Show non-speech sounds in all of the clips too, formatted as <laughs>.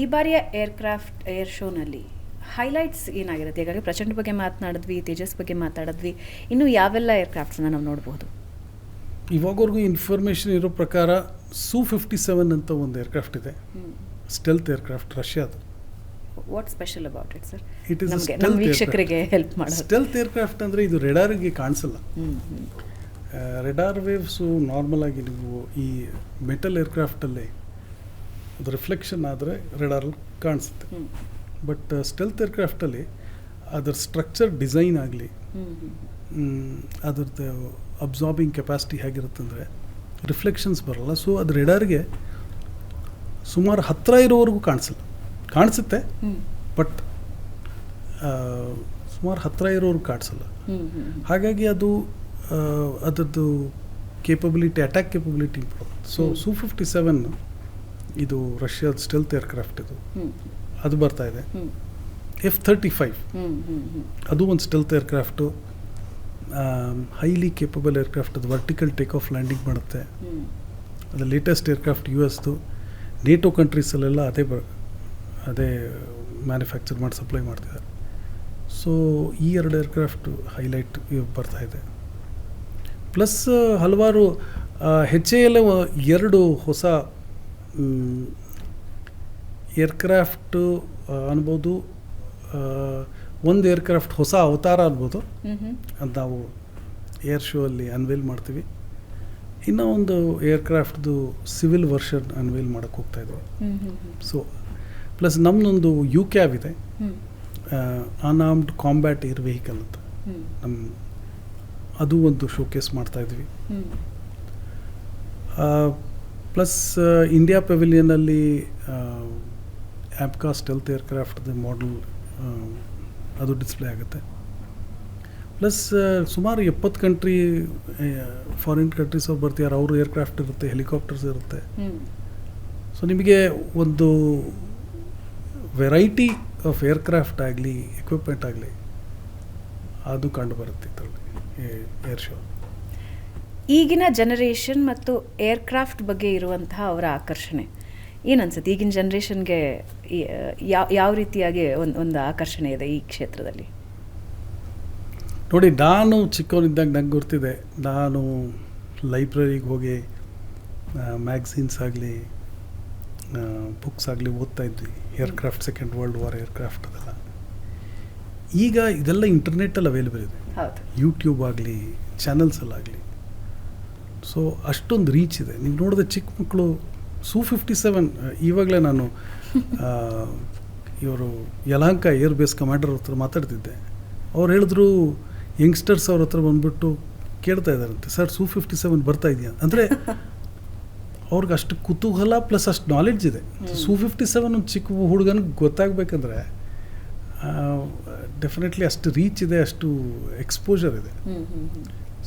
ಈ ಬಾರಿಯ aircraft air ಶೋನಲ್ಲಿ ಹೈಲೈಟ್ಸ್ ಏನಾಗಿರುತ್ತೆ? ಹೀಗಾಗಿ ಪ್ರಚಂಡ ಬಗ್ಗೆ ಮಾತನಾಡಿದ್ವಿ ತೇಜಸ್ ಬಗ್ಗೆ ಮಾತಾಡಿದ್ವಿ ಇನ್ನು ಯಾವೆಲ್ಲ ಏರ್ಕ್ರಾಫ್ಟ್ಸ್ನ ನಾವು ನೋಡಬಹುದು ಇವಾಗವರೆಗೂ ಇನ್ಫಾರ್ಮೇಷನ್ ಇರೋ ಪ್ರಕಾರ ಸೂ ಫಿಫ್ಟಿ ಸೆವೆನ್ ಅಂತ ಒಂದು ಏರ್ಕ್ರಾಫ್ಟ್ ಇದೆ. Stealth aircraft ರಷ್ಯಾದು what special about it sir it is ವೀಕ್ಷಕರಿಗೆ ಹೆಲ್ಪ್ ಮಾಡಿ ಸ್ಟೆಲ್ತ್ ಏರ್ಕ್ರಾಫ್ಟ್ ಅಂದರೆ ಇದು ರೆಡಾರಿಗೆ ಕಾಣಿಸಲ್ಲ. ರೆಡಾರ್ ವೇವ್ಸು ನಾರ್ಮಲ್ ಆಗಿ ನೀವು ಈ ಮೆಟಲ್ ಏರ್ಕ್ರಾಫ್ಟಲ್ಲಿ ಅದು ರಿಫ್ಲೆಕ್ಷನ್ ಆದರೆ ರೆಡಾರಲ್ಲಿ ಕಾಣಿಸುತ್ತೆ. ಬಟ್ ಸ್ಟೆಲ್ತ್ ಏರ್ಕ್ರಾಫ್ಟಲ್ಲಿ ಅದರ ಸ್ಟ್ರಕ್ಚರ್ ಡಿಸೈನ್ ಆಗಲಿ. ಅದ್ರದ್ದು ಅಬ್ಸಾರ್ಬಿಂಗ್ ಕೆಪಾಸಿಟಿ ಹೇಗಿರುತ್ತಂದರೆ ರಿಫ್ಲೆಕ್ಷನ್ಸ್ ಬರಲ್ಲ. ಸೊ ಅದು ರೆಡಾರ್ಗೆ ಸುಮಾರು ಹತ್ತಿರ ಇರೋವರೆಗೂ ಕಾಣಿಸಲ್ಲ. ಕಾಣಿಸುತ್ತೆ ಬಟ್ ಸುಮಾರು ಹತ್ತಿರ ಇರೋರ್ಗೆ ಕಾಣಿಸಲ್ಲ. ಹಾಗಾಗಿ ಅದು ಅದರದ್ದು capability attack capability improve so Su fifty seven ಇದು ರಷ್ಯಾದ ಸ್ಟೆಲ್ತ್ ಏರ್ಕ್ರಾಫ್ಟ್ ಇದು. ಅದು ಬರ್ತಾ ಇದೆ. F thirty five. ಅದು ಒಂದು stealth aircraft highly capable aircraft ಅದು ವರ್ಟಿಕಲ್ ಟೇಕ್ ಆಫ್ ಲ್ಯಾಂಡಿಂಗ್ ಮಾಡುತ್ತೆ ಅದು ಲೇಟೆಸ್ಟ್ ಏರ್ಕ್ರಾಫ್ಟ್ ಯು ಎಸ್ದು ನೇಟೋ ಕಂಟ್ರೀಸಲ್ಲೆಲ್ಲ ಅದೇ ಬ ಅದೇ ಮ್ಯಾನುಫ್ಯಾಕ್ಚರ್ ಮಾಡಿ ಸಪ್ಲೈ ಮಾಡ್ತಿದ್ದಾರೆ. ಸೊ ಈ ಎರಡು ಏರ್ಕ್ರಾಫ್ಟ್ ಹೈಲೈಟ್ ಬರ್ತಾ ಇದೆ. ಪ್ಲಸ್ ಹಲವಾರು ಹೆಚ್ ಎ ಎಲ್ ಎರಡು ಹೊಸ ಏರ್ಕ್ರಾಫ್ಟು ಅನ್ಬೋದು ಒಂದು ಏರ್ಕ್ರಾಫ್ಟ್ ಹೊಸ ಅವತಾರ ಅನ್ಬೋದು. ಅದು ನಾವು ಏರ್ ಶೋ ಅಲ್ಲಿ ಅನ್ವೇಲ್ ಮಾಡ್ತೀವಿ. ಇನ್ನೂ ಒಂದು ಏರ್ಕ್ರಾಫ್ಟ್ದು ಸಿವಿಲ್ ವರ್ಷನ್ ಅನ್ವೇಲ್ ಮಾಡೋಕ್ಕೆ ಹೋಗ್ತಾ ಇದ್ವಿ. ಹ್ಮ್. ಸೊ ಪ್ಲಸ್ ನಮ್ಮದೊಂದು ಯು ಕ್ಯಾಬ್ ಇದೆ ಅನಾರ್ಮ್ಡ್ ಕಾಂಬ್ಯಾಟ್ ಏರ್ ವೆಹಿಕಲ್ ಅಂತ. ನಮ್ಮ ಅದು ಒಂದು ಶೋಕೇಸ್ ಮಾಡ್ತಾ ಇದ್ವಿ. ಪ್ಲಸ್ ಇಂಡಿಯಾ ಪೆವಿಲಿಯನಲ್ಲಿ ಆ್ಯಪ್ಕಾಸ್ಟ್ ಹೆಲ್ತ್ ದ ಮಾಡಲ್ ಅದು ಡಿಸ್ಪ್ಲೇ ಆಗುತ್ತೆ. ಪ್ಲಸ್ ಸುಮಾರು ಎಪ್ಪತ್ತು ಕಂಟ್ರಿ ಫಾರಿನ್ ಕಂಟ್ರೀಸ್ ಅವ್ರು ಬರ್ತಿದ್ದಾರೆ ಅವರು ಏರ್ಕ್ರಾಫ್ಟ್ ಇರುತ್ತೆ ಹೆಲಿಕಾಪ್ಟರ್ಸ್ ಇರುತ್ತೆ. ಸೊ ನಿಮಗೆ ಒಂದು ವೆರೈಟಿ ಆಫ್ ಏರ್ಕ್ರಾಫ್ಟ್ ಆಗಲಿ ಎಕ್ವಿಪ್ಮೆಂಟ್ ಆಗಲಿ ಅದು ಕಂಡು ಬರುತ್ತೆ ಇದರಲ್ಲಿ ಏರ್ ಶೋ ಈಗಿನ ಜನರೇಷನ್ ಮತ್ತು ಏರ್ಕ್ರಾಫ್ಟ್ ಬಗ್ಗೆ ಇರುವಂತಹ ಅವರ ಆಕರ್ಷಣೆ. ಏನನ್ಸುತ್ತೆ? ಈಗಿನ ಜನ್ರೇಷನ್ಗೆ ಯಾವ ಯಾವ ರೀತಿಯಾಗಿ ಒಂದು ಒಂದು ಆಕರ್ಷಣೆ ಇದೆ ಈ ಕ್ಷೇತ್ರದಲ್ಲಿ? ನೋಡಿ ನಾನು ಚಿಕ್ಕವನಿದ್ದಾಗ ನಂಗೆ ಗೊತ್ತಿದೆ. ನಾನು ಲೈಬ್ರರಿಗೆ ಹೋಗಿ ಮ್ಯಾಗ್ಝಿನ್ಸ್ ಆಗಲಿ ಬುಕ್ಸ್ ಆಗಲಿ ಓದ್ತಾ ಇದ್ವಿ. Aircraft second world war aircraft ಅದೆಲ್ಲ. ಈಗ ಇದೆಲ್ಲ ಇಂಟರ್ನೆಟ್ಟಲ್ಲಿ ಅವೈಲೇಬಲ್ ಇದೆ. ಯೂಟ್ಯೂಬ್ ಆಗಲಿ ಚಾನಲ್ಸಲ್ಲಾಗಲಿ ಸೊ ಅಷ್ಟೊಂದು ರೀಚ್ ಇದೆ. ನೀವು ನೋಡಿದ್ರೆ ಚಿಕ್ಕ ಮಕ್ಕಳು ಸೂ ಫಿಫ್ಟಿ ಸೆವೆನ್ ಇವಾಗಲೇ ನಾನು <laughs> ಇವರು ಯಲಹಂಕ ಏರ್ ಬೇಸ್ ಕಮಾಂಡರ್ ಹತ್ರ ಮಾತಾಡ್ತಿದ್ದೆ. ಅವ್ರು ಹೇಳಿದ್ರು ಯಂಗ್ಸ್ಟರ್ಸ್ ಅವ್ರ ಹತ್ರ ಬಂದ್ಬಿಟ್ಟು ಕೇಳ್ತಾ ಇದ್ದಾರಂತೆ ಸರ್ ಸೂ ಫಿಫ್ಟಿ ಸೆವೆನ್ ಬರ್ತಾ ಇದೆಯಾ? ಅಂದರೆ ಅವ್ರಿಗೆ ಅಷ್ಟು ಕುತೂಹಲ ಪ್ಲಸ್ ಅಷ್ಟು ನಾಲೆಡ್ಜ್ ಇದೆ. ಸೂ ಫಿಫ್ಟಿ ಸೆವೆನ್ ಒಂದು ಚಿಕ್ಕ ಹುಡುಗನಿಗೆ ಗೊತ್ತಾಗಬೇಕಂದ್ರೆ ಡೆಫಿನೆಟ್ಲಿ ಅಷ್ಟು ರೀಚ್ ಇದೆ ಅಷ್ಟು ಎಕ್ಸ್ಪೋಜರ್ ಇದೆ.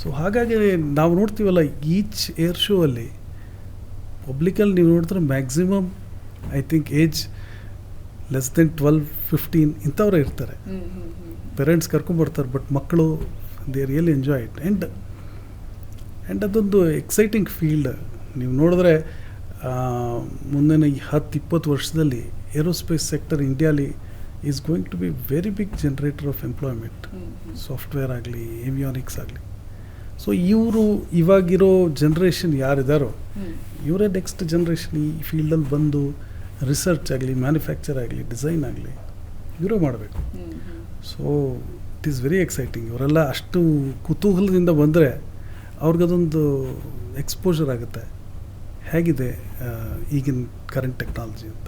ಸೊ ಹಾಗಾಗಿ ನಾವು ನೋಡ್ತೀವಲ್ಲ ಈಚ್ ಏರ್ ಶೋ ಅಲ್ಲಿ ಪಬ್ಲಿಕಲ್ಲಿ ನೀವು ನೋಡಿದ್ರೆ maximum I think age less than twelve fifteen ಇಂಥವ್ರೆ ಇರ್ತಾರೆ. ಪೇರೆಂಟ್ಸ್ ಕರ್ಕೊಂಬರ್ತಾರೆ ಬಟ್ ಮಕ್ಕಳು they really enjoy it and and ಅದೊಂದು ಎಕ್ಸೈಟಿಂಗ್ ಫೀಲ್ಡ್ ನೀವು ನೋಡಿದ್ರೆ ಮುಂದಿನ ಈ ಹತ್ತು ಇಪ್ಪತ್ತು ವರ್ಷದಲ್ಲಿ aerospace sector ಇಂಡಿಯಾಲಿ is going to be very big generator of employment. Software ಆಗಲಿ ಏವಿಯಾನಿಕ್ಸ್ ಆಗಲಿ. ಸೊ ಇವರು ಇವಾಗಿರೋ ಜನ್ರೇಷನ್ ಯಾರಿದ್ದಾರೋ. ಇವರೇ ನೆಕ್ಸ್ಟ್ ಜನ್ರೇಷನ್ ಈ ಫೀಲ್ಡಲ್ಲಿ ಬಂದು ರಿಸರ್ಚ್ ಆಗಲಿ ಮ್ಯಾನುಫ್ಯಾಕ್ಚರ್ ಆಗಲಿ ಡಿಸೈನ್ ಆಗಲಿ ಇವರೇ ಮಾಡಬೇಕು. So it is very exciting ಇವರೆಲ್ಲ ಅಷ್ಟು ಕುತೂಹಲದಿಂದ ಬಂದರೆ ಅವ್ರಿಗದೊಂದು ಎಕ್ಸ್ಪೋಜರ್ ಆಗುತ್ತೆ ಹೇಗಿದೆ ಈಗಿನ ಕರೆಂಟ್ ಟೆಕ್ನಾಲಜಿ ಅಂತ